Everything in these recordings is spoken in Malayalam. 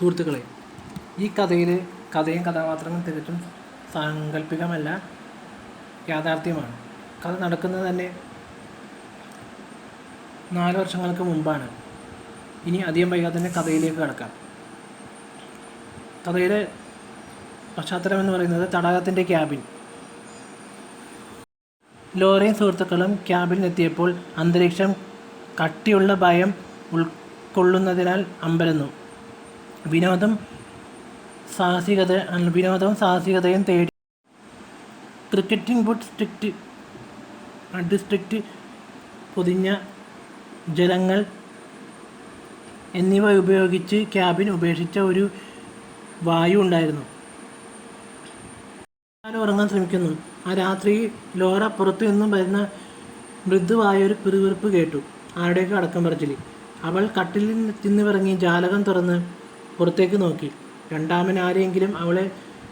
സുഹൃത്തുക്കളെ ഈ കഥയിൽ കഥയും കഥാപാത്രങ്ങളും തികച്ചും സാങ്കല്പികമല്ല യാഥാർത്ഥ്യമാണ്. കഥ നടക്കുന്നത് തന്നെ നാല് വർഷങ്ങൾക്ക് മുമ്പാണ്. ഇനി അധികം വൈകാതെ തന്നെ കഥയിലേക്ക് കടക്കാം. കഥയുടെ പശ്ചാത്തലം എന്ന് പറയുന്നത് തടാകത്തിന്റെ ക്യാബിൻ. ലോറയും സുഹൃത്തുക്കളും ക്യാബിനെത്തിയപ്പോൾ അന്തരീക്ഷം കട്ടിയുള്ള ഭയം ഉൾക്കൊള്ളുന്നതിനാൽ അമ്പരന്നു. വിനോദം സാഹസികത വിനോദവും സാഹസികതയും തേടി. ക്രിക്കറ്റിംഗ് ബുട്ട് സ്ട്രിക്റ്റ് ഡിസ്ട്രിക്റ്റ് പൊതിഞ്ഞ ജലങ്ങൾ എന്നിവ ഉപയോഗിച്ച് ക്യാബിൻ ഉപേക്ഷിച്ച ഒരു വായു ഉണ്ടായിരുന്നു. ഉറങ്ങാൻ ശ്രമിക്കുന്നു. ആ രാത്രി ലോറ പുറത്തു നിന്നും വരുന്ന മൃദുവായ ഒരു പിറുവിറുപ്പ് കേട്ടു. ആരുടെയൊക്കെ അടക്കം പറച്ചിൽ അവൾ കട്ടിലിൽ തിന്നിറങ്ങി ജാലകം തുറന്ന് പുറത്തേക്ക് നോക്കി. രണ്ടാമൻ ആരെങ്കിലും അവളെ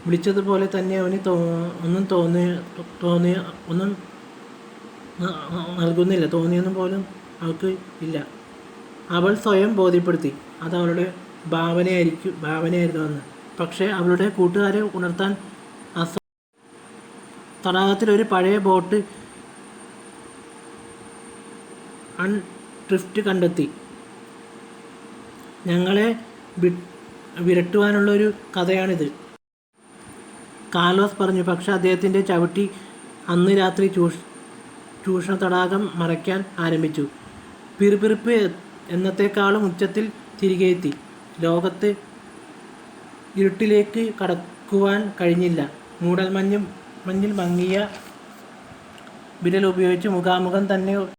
വിളിച്ചതുപോലെ തന്നെ അവന് തോ ഒന്നും തോന്നി തോന്നിയ ഒന്നും നൽകുന്നില്ല. തോന്നിയൊന്നും പോലും അവൾക്ക് ഇല്ല. അവൾ സ്വയം ബോധ്യപ്പെടുത്തി. അത് അവളുടെ ഭാവനയായിരിക്കും ഭാവനയായിരുന്നു എന്ന് പക്ഷേ അവളുടെ കൂട്ടുകാരെ ഉണർത്താൻ അസ തടാകത്തിൽ ഒരു പഴയ ബോട്ട് അൺ ഡ്രിഫ്റ്റ് കണ്ടെത്തി. ഞങ്ങളെ വിരട്ടുവാനുള്ള ഒരു കഥയാണിത്. കാലോസ് പറഞ്ഞു പക്ഷെ അദ്ദേഹത്തിന്റെ ചവിട്ടി അന്ന് രാത്രി ചൂഷ് ചൂഷണ തടാകം മറയ്ക്കാൻ ആരംഭിച്ചു. പിറുപിറുപ്പ് എന്നത്തേക്കാളും ഉച്ചത്തിൽ തിരികെ എത്തി. ലോകത്ത് ഇരുട്ടിലേക്ക് കടക്കുവാൻ കഴിഞ്ഞില്ല. മൂടൽമഞ്ഞും മഞ്ഞിൽ മങ്ങിയ വിരൽ ഉപയോഗിച്ച് മുഖാമുഖം തന്നെ